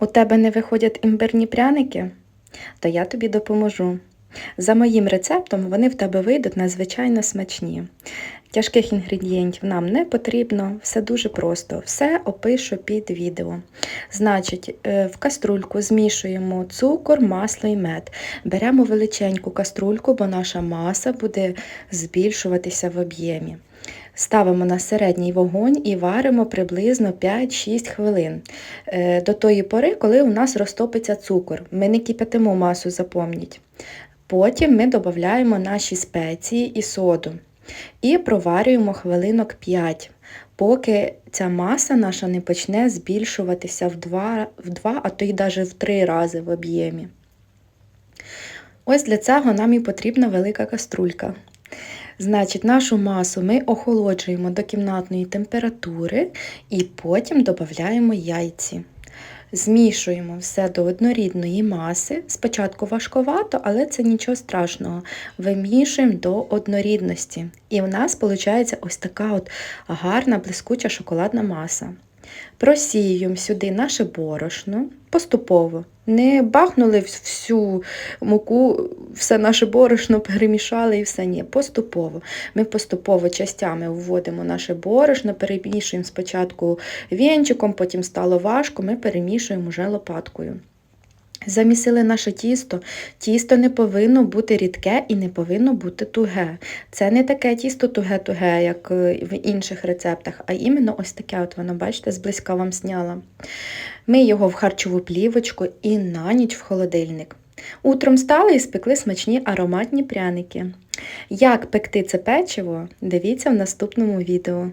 У тебе не виходять імбирні пряники? То я тобі допоможу. За моїм рецептом вони в тебе вийдуть надзвичайно смачні. Тяжких інгредієнтів нам не потрібно, все дуже просто. Все опишу під відео. Значить, е, в каструльку змішуємо цукор, масло і мед. Беремо величеньку каструльку, бо наша маса буде збільшуватися в об'ємі. Ставимо на середній вогонь і варимо приблизно 5-6 хвилин. Е, До тої пори, коли у нас розтопиться цукор. Ми не кипятимо масу, запомніть. Потім ми додаємо наші спеції і соду. І проварюємо хвилинок 5, поки ця маса наша не почне збільшуватися в 2, в 2 а то й навіть в 3 рази в об'ємі. Ось для цього нам і потрібна велика каструлька. Значить, нашу масу ми охолоджуємо до кімнатної температури і потім додаємо яйці. Змішуємо все до однорідної маси. Спочатку важковато, але це нічого страшного. Вимішуємо до однорідності. І в нас виходить ось така от гарна блискуча шоколадна маса. Просіюємо сюди наше борошно поступово. Не бахнули всю муку, все наше борошно перемішали і все ні. Поступово. Ми поступово частями вводимо наше борошно, перемішуємо спочатку вінчиком, потім стало важко, ми перемішуємо вже лопаткою. Замісили наше тісто. Тісто не повинно бути рідке і не повинно бути туге. Це не таке тісто туге-туге, як е, в інших рецептах, а іменно ось таке, от воно, бачите, зблизька вам сняла. Ми його в харчову плівочку і на ніч в холодильник. Утром стали і спекли смачні ароматні пряники. Як пекти це печиво, дивіться в наступному відео.